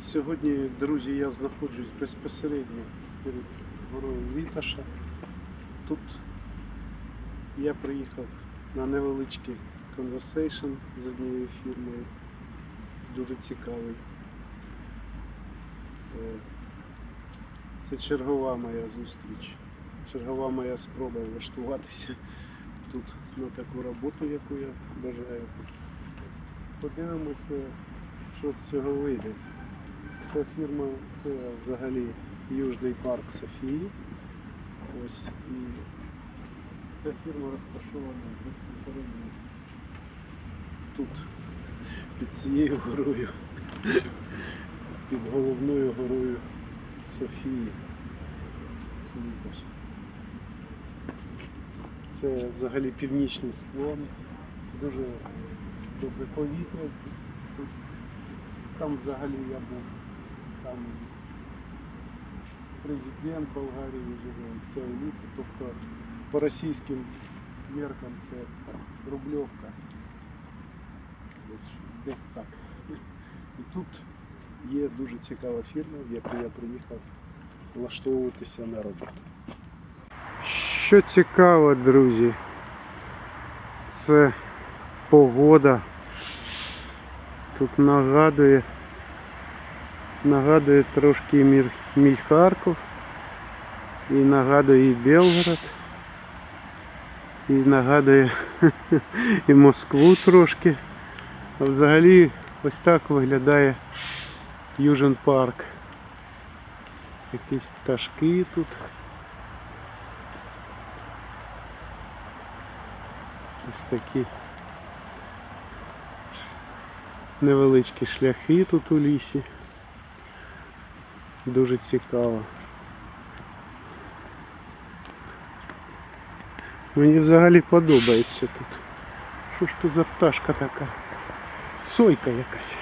Сьогодні, друзі, я знаходжусь безпосередньо перед горою Віташа. Тут я приїхав на невеличкий конверсейшн з однією фірмою. Дуже цікавий. Е, Це чергова моя зустріч, чергова моя спроба влаштуватися тут на таку роботу, яку я бажаю. Подивимося, що з цього вийде. Ця фірма це взагалі Южний парк Софії. Ось і ця фірма розташована безпосередньо тут, під цією горою, під головною горою Софії. Це взагалі північний склон, дуже добре повітря. Там взагалі я був, там президент Болгарії живе, вся еліта, тобто по російським меркам це рубльовка. Десь, десь так. І тут є дуже цікава фірма, в яку я приїхав влаштовуватися на роботу. Що цікаво, друзі, це погода. Тут нагадує, нагадує трошки мій Харків, і нагадує і Белгород, і нагадує і Москву трошки. А взагалі ось так виглядає Южен парк. Якісь пташки тут. Ось такі невеличкі шляхи тут у лісі. Дуже цікаво. Мені взагалі подобається тут. Що ж тут за пташка така? Сойка якась.